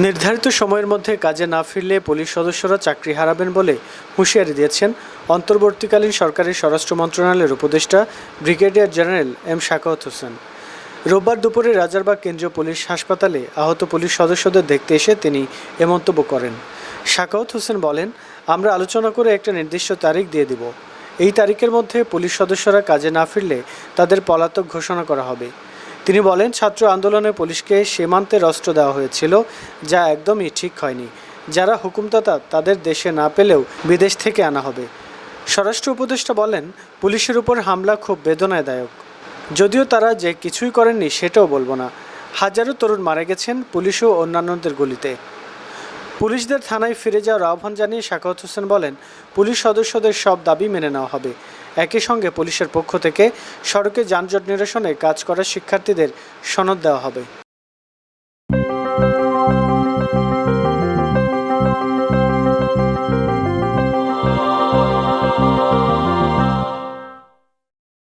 নির্ধারিত সময়ের মধ্যে কাজে না ফিরলে পুলিশ সদস্যরা চাকরি হারাবেন বলে হুঁশিয়ারি দিয়েছেন অন্তর্বর্তীকালীন সরকারের স্বরাষ্ট্র মন্ত্রণালয়ের উপদেষ্টা brigadier general M Sakhawat Hossain. রোববার দুপুরে রাজারবাগ কেন্দ্রীয় পুলিশ হাসপাতালে আহত পুলিশ সদস্যদের দেখতে এসে তিনি এ মন্তব্য করেন। শাকাওয়াত হোসেন বলেন, আমরা আলোচনা করে একটা নির্দিষ্ট তারিখ দিয়ে দিব। এই তারিখের মধ্যে পুলিশ সদস্যরা কাজে না ফিরলে তাদের পলাতক ঘোষণা করা হবে। তিনি বলেন, ছাত্র আন্দোলনে পুলিশকে সীমান্তের অস্ত্র দেওয়া হয়েছিল, যা একদমই ঠিক হয়নি। যারা হুকুমদাতা, তাদের দেশে না পেলেও বিদেশ থেকে আনা হবে। স্বরাষ্ট্র উপদেষ্টা বলেন, পুলিশের উপর হামলা খুব বেদনাদায়ক। যদিও তারা যে কিছুই করেননি, সেটাও বলব না। হাজারো তরুণ মারা গেছেন পুলিশ ও অন্যান্যদের গুলিতে। পুলিশদের থানায় ফিরে যাওয়ার আহ্বান জানিয়ে শাকাওয়াত হোসেন বলেন, পুলিশ সদস্যদের সব দাবি মেনে নেওয়া হবে। একই সঙ্গে পুলিশের পক্ষ থেকে সড়কে যানজট নিরসনে কাজ করা শিক্ষার্থীদের সনদ দেওয়া হবে।